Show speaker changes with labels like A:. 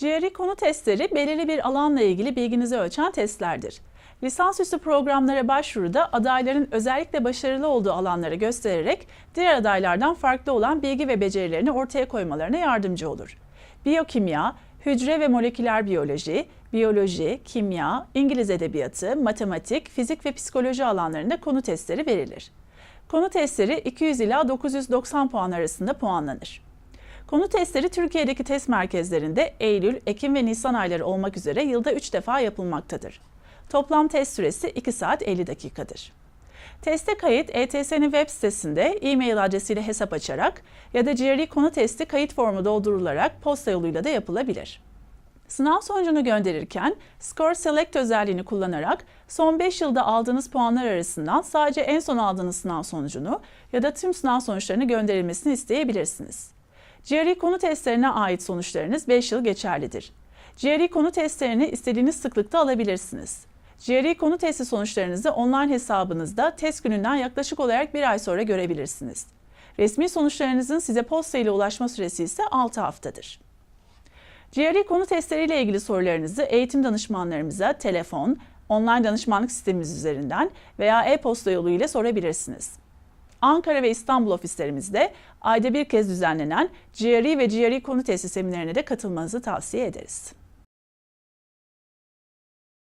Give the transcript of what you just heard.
A: GRE konu testleri belirli bir alanla ilgili bilginizi ölçen testlerdir. Lisansüstü programlara başvuruda adayların özellikle başarılı olduğu alanları göstererek diğer adaylardan farklı olan bilgi ve becerilerini ortaya koymalarına yardımcı olur. Biyokimya, hücre ve moleküler biyoloji, biyoloji, kimya, İngiliz edebiyatı, matematik, fizik ve psikoloji alanlarında konu testleri verilir. Konu testleri 200 ila 990 puan arasında puanlanır. Konu testleri Türkiye'deki test merkezlerinde Eylül, Ekim ve Nisan ayları olmak üzere yılda 3 defa yapılmaktadır. Toplam test süresi 2 saat 50 dakikadır. Teste kayıt ETS'nin web sitesinde e-mail adresiyle hesap açarak ya da GRE konu testi kayıt formu doldurularak posta yoluyla da yapılabilir. Sınav sonucunu gönderirken Score Select özelliğini kullanarak son 5 yılda aldığınız puanlar arasından sadece en son aldığınız sınav sonucunu ya da tüm sınav sonuçlarını gönderilmesini isteyebilirsiniz. GRE konu testlerine ait sonuçlarınız 5 yıl geçerlidir. GRE konu testlerini istediğiniz sıklıkta alabilirsiniz. GRE konu testi sonuçlarınızı online hesabınızda test gününden yaklaşık olarak bir ay sonra görebilirsiniz. Resmi sonuçlarınızın size posta ile ulaşma süresi ise 6 haftadır. GRE konu testleriyle ilgili sorularınızı eğitim danışmanlarımıza telefon, online danışmanlık sistemimiz üzerinden veya e-posta yolu ile sorabilirsiniz. Ankara ve İstanbul ofislerimizde ayda bir kez düzenlenen GRE ve GRE konu testi seminerine de katılmanızı tavsiye ederiz.